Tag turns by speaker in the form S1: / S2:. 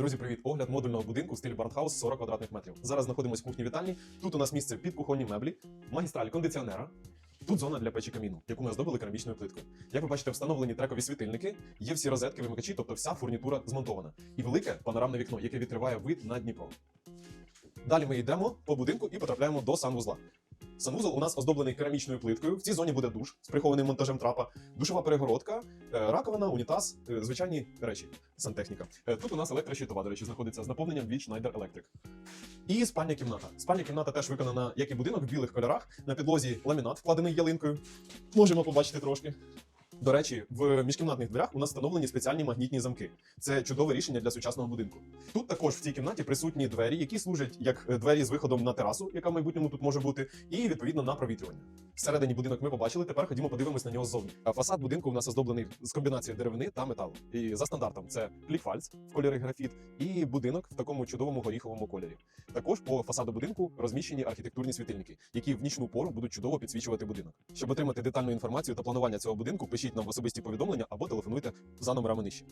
S1: Друзі, привіт! Огляд модульного будинку в стилі Барнхаус 40 квадратних метрів. Зараз знаходимося в кухні вітальні. Тут у нас місце під кухонні меблі, магістраль кондиціонера. Тут зона для печі каміну, яку ми оздобили керамічною плиткою. Як ви бачите, встановлені трекові світильники, є всі розетки, вимикачі, тобто вся фурнітура змонтована. І велике панорамне вікно, яке відкриває вид на Дніпро. Далі ми йдемо по будинку і потрапляємо до санвузла. Санвузол у нас оздоблений керамічною плиткою. В цій зоні буде душ з прихованим монтажем трапа, душова перегородка, раковина, унітаз, е, звичайні речі, сантехніка. Е, Тут у нас електрощитова, до речі, знаходиться з наповненням від Schneider Electric. І спальня кімната. Спальня кімната теж виконана, як і будинок, в білих кольорах. На підлозі ламінат, вкладений ялинкою. Можемо побачити трошки. До речі, в міжкімнатних дверях у нас встановлені спеціальні магнітні замки. Це чудове рішення для сучасного будинку. Тут також в цій кімнаті присутні двері, які служать як е, двері з виходом на терасу, яка в майбутньому тут може бути, і відповідно на провітрювання. Всередині будинок ми побачили. Тепер ходімо подивимось на нього ззовні. Фасад будинку у нас оздоблений з комбінацією деревини та металу. І за стандартом це кліфальц в кольорі графіт і будинок в такому чудовому горіховому кольорі. Також по фасаду будинку розміщені архітектурні світильники, які в нічну пору будуть чудово підсвічувати будинок. Щоб отримати детальну інформацію та планування цього будинку, пишіть нам в особисті повідомлення або телефонуйте за номерами нижче.